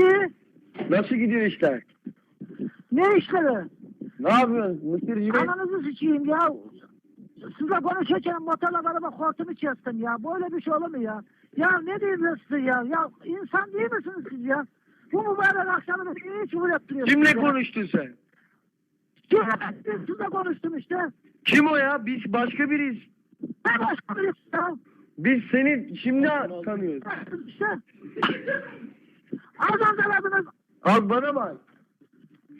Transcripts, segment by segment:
İyi. Nasıl gidiyor işler? Ne işleri? Ne yapıyorsun Mısırcı Bey? Ananızı sıçayım ya. Size konuşurken motorla araba hortumu kestim ya. Böyle bir şey olur mu ya? Ya ne diyeyim ben size ya? Ya insan değil misiniz siz ya? Bu mübarek akşamı hiç vur ettiriyorsunuz Kimle ya. konuştun sen? Kimle ben sizle konuştum işte. Kim o ya? Biz başka biriyiz. Ben başka birisi ya. Biz seni şimdi tanıyoruz. İşte. Adam aradınız. Al bana bak.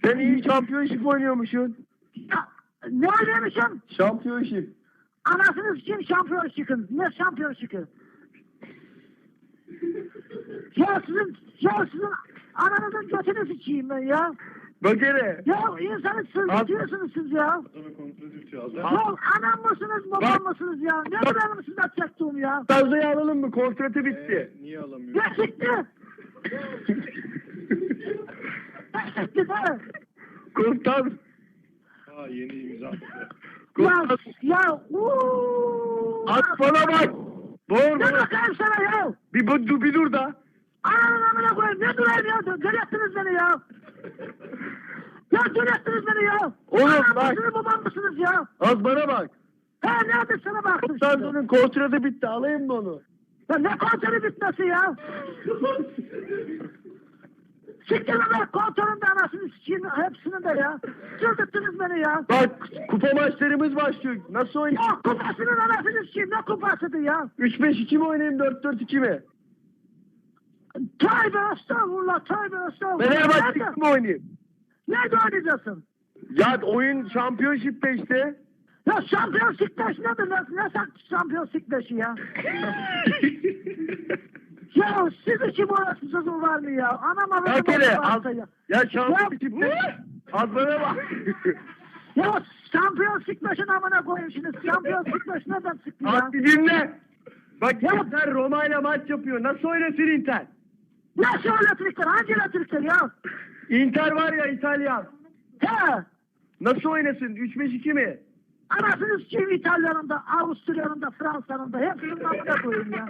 Sen iyi şampiyonşip oynuyormuşsun. Ya, ne oynamışım? Şampiyonşip. Anasını kim şampiyon çıkın? Ne şampiyon çıkın? Ya sizin, ya sizin ananızın götünü sıçayım ben ya. Bak hele. Ya insanı sızlatıyorsunuz siz ya. Ya anam mısınız babam mısınız ya? Ne benim sizden çektiğim ya? Fazlayı alalım mı? Kontratı bitti. Niye alamıyor? Ne çıktı? Kontrat. Ha yeni imza attı. Ya, ya, uuu. At bana bak. Doğru Ne bakayım sana ya? Bir, bir, dur, bir dur da. Ananın amına koyayım ne durayım ya? Delirttiniz beni ya. Ya delirttiniz beni ya. Oğlum Anam bak. mısınız babam mısınız ya? Az bana bak. He nerede sana baktım şimdi. Kontratının kontratı bitti. Alayım mı onu? Ya ne konseri bitmesi ya? Siktir be kontrolün de anasını sikeyim hepsinin de ya. Çıldırttınız beni ya. Bak kupa maçlarımız başlıyor. Nasıl oynayayım? Ya kupasının anasını sikeyim ne kupasıydı ya? 3-5-2 mi oynayayım 4-4-2 mi? Tövbe estağfurullah tövbe estağfurullah. Fenerbahçe mi oynayayım? Nerede oynayacaksın? Ya oyun şampiyonşipte işte. Ya şampiyon sikleş nedir? Ne, ne şampiyon sikleşi ya? Ya siz için orası sözüm var mı ya? Benim hele. varsa Az, ya. ya şampiyonşipte. Az bana bak. Ya şampiyon sikleşin amına koyayım şimdi. Şampiyon sikleş nereden çıktı ya? Bir dinle. Bak Ya- Inter Roma ile maç yapıyor. Nasıl oynasın Inter? Nasıl elektrikler? Hangi elektrikler ya? Inter var ya İtalyan. He. Nasıl oynasın? 3-5-2 mi? Anasını sikeyim İtalyan'ın da, Avusturya'nın da, Fransa'nın da. Hepsinin amına koyayım ya.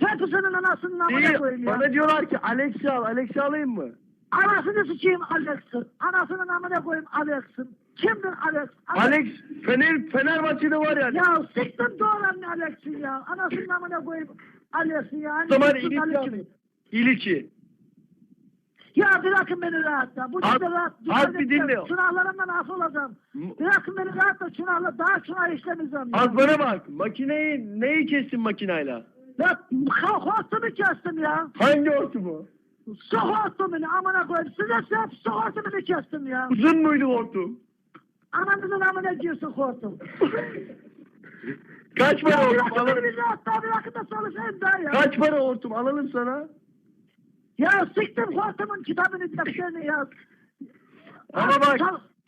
Hepsinin anasının amına İyi. koyayım ya. Bana diyorlar ki Alex'i al. Alex'i alayım mı? Anasını sikeyim Alex'in. Anasının amına koyayım Alex'in. Kimdir Alex? Alex Fener, Fenerbahçe'de var ya. Ya siktir doğran Alex'in ya. Anasının amına koyayım Alex'in ya. O zaman İliç'i alayım. İliç'i. Ya bırakın beni rahatta. Bu gibi rahat. az bir dinle. Çınarlarımdan af olacağım. Bırakın beni rahatta çınarla. Daha çınar işlemeyeceğim. Az bana bak. Makineyi neyi kestin makinayla? Ya hortumu kestim ya. Hangi hortumu? Su hortumunu amına koyayım. Size hep su hortumunu kestim ya. Uzun muydu hortum? Ananızın amına girsin hortum. Kaç para Ya hortum? bırakın beni Alalım. bir rahatta bırakın da çalışayım daha ya. Kaç para hortum? Alalım sana. Ya siktir hortumun kitabını defterini ya. Ama bak.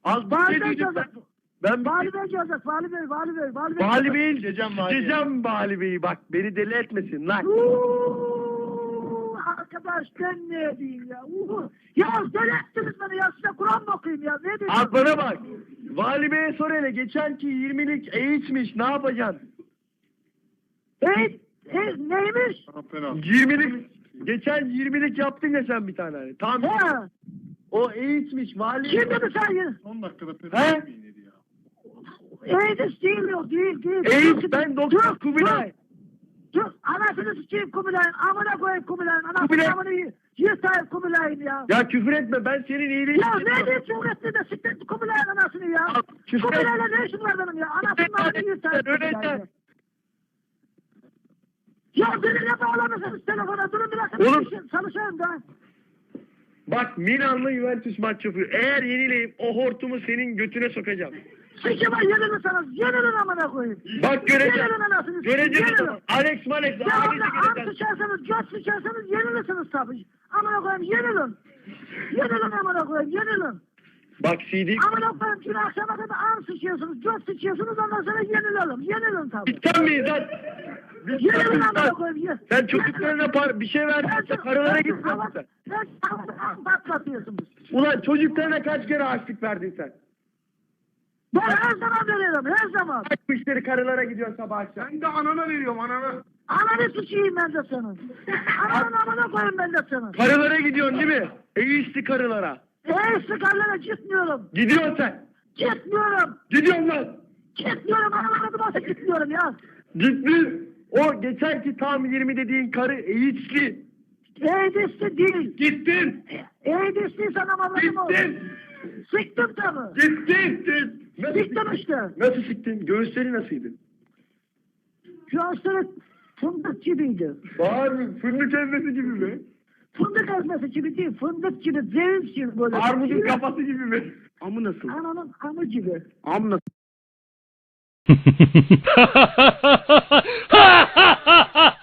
Az bir Vali şey diyeceğim. gelecek. Ben Vali Bey gelecek. Vali Bey, Vali Bey, Vali Bey. Vali Bey'in Sıçacağım Vali. sıçacağım Vali Bey'i bak beni deli etmesin lan. Uuu, arkadaş ben ne diyeyim ya? Uhu. Ya deli ettiniz beni ya size Kur'an mı okuyayım ya? Ne diyeyim? Az bana bak. Vali Bey'e sor hele geçenki 20'lik eğitmiş ne yapacaksın? Hey, hey, neymiş? Ha, penaltı. 20'lik geçen 20'lik yaptın ya sen bir tane hani. Tam He. o eğitmiş vali. Kim dedi sen ya? Son dakikada He? Eğitis değil yok değil değil. Eğit ben doktor Kubilay. Dur, anasını sikeyim Kubilay'ın. Amına koyayım Kubilay'ın. Anasını Kubilay- amını yırtayım Kubilay'ın ya. Ya küfür etme ben senin iyiliğin Ya ne diye cumhuriyetli de siktir Kubilay'ın anasını ya. Küfür Kubilay'la ne işin var benim ya? Anasının amını yırtayım Kubilay'ın. Ya beni ne bağlamışsınız telefona? Durun dakika. Oğlum. çalışayım, Çalışayım da. Bak Milan'la Juventus maç yapıyor. Eğer yenileyim o hortumu senin götüne sokacağım. Sikime yenilirseniz yenilin amına koyayım. Bak göreceğim. Yenilin anasını. Göreceğiz yenilin. Alex Malex. Ya orada an göreceğiz. sıçarsanız, göt sıçarsanız yenilirsiniz tabii. Amına koyayım yenilin. Yenilin amına koyayım yenilin. Bak CD. Amına koyayım dün akşama kadar an sıçıyorsunuz, göt sıçıyorsunuz ondan sonra yenilelim. Yenilin tabii. Sen miyiz lan? Yenilin sen- amına koyayım. Sen çocuklarına par bir şey verdin. Ben- Paralara hava- sen. Patlatıyorsunuz. Ulan çocuklarına kaç kere harçlık verdin sen? Ben her zaman veriyorum her zaman. Kaç müşteri karılara gidiyor sabah akşam. Ben de anana veriyorum anana. Ananı sıçayım ben de senin. Ananın amına koyayım ben de senin. Karılara gidiyorsun değil mi? Eğiçli karılara. Ey sıkarlara gitmiyorum. Gidiyorsun sen. Gitmiyorum. Gidiyorsun lan. Gitmiyorum anlamadım nasıl gitmiyorum ya. Gittin. O geçenki tam 20 dediğin karı Eğiçli. Eğdisi değil. Gittin. Eğdisi sana anladım o. Gittin. Sıktım tabii. Gittin. Nasıl Sıktım işte. Nasıl siktin? Göğüsleri nasılydı? Göğüsleri fındık gibiydi. Mı? Fındık ezmesi gibi mi? Fındık ezmesi gibi değil, fındık gibi, ceviz gibi böyle. Armudun kafası gibi mi? Amı nasıl? Ananın amı gibi. Am nasıl? 哼哼哼哼哼哈哈哈哈哈哈哈哈哈哈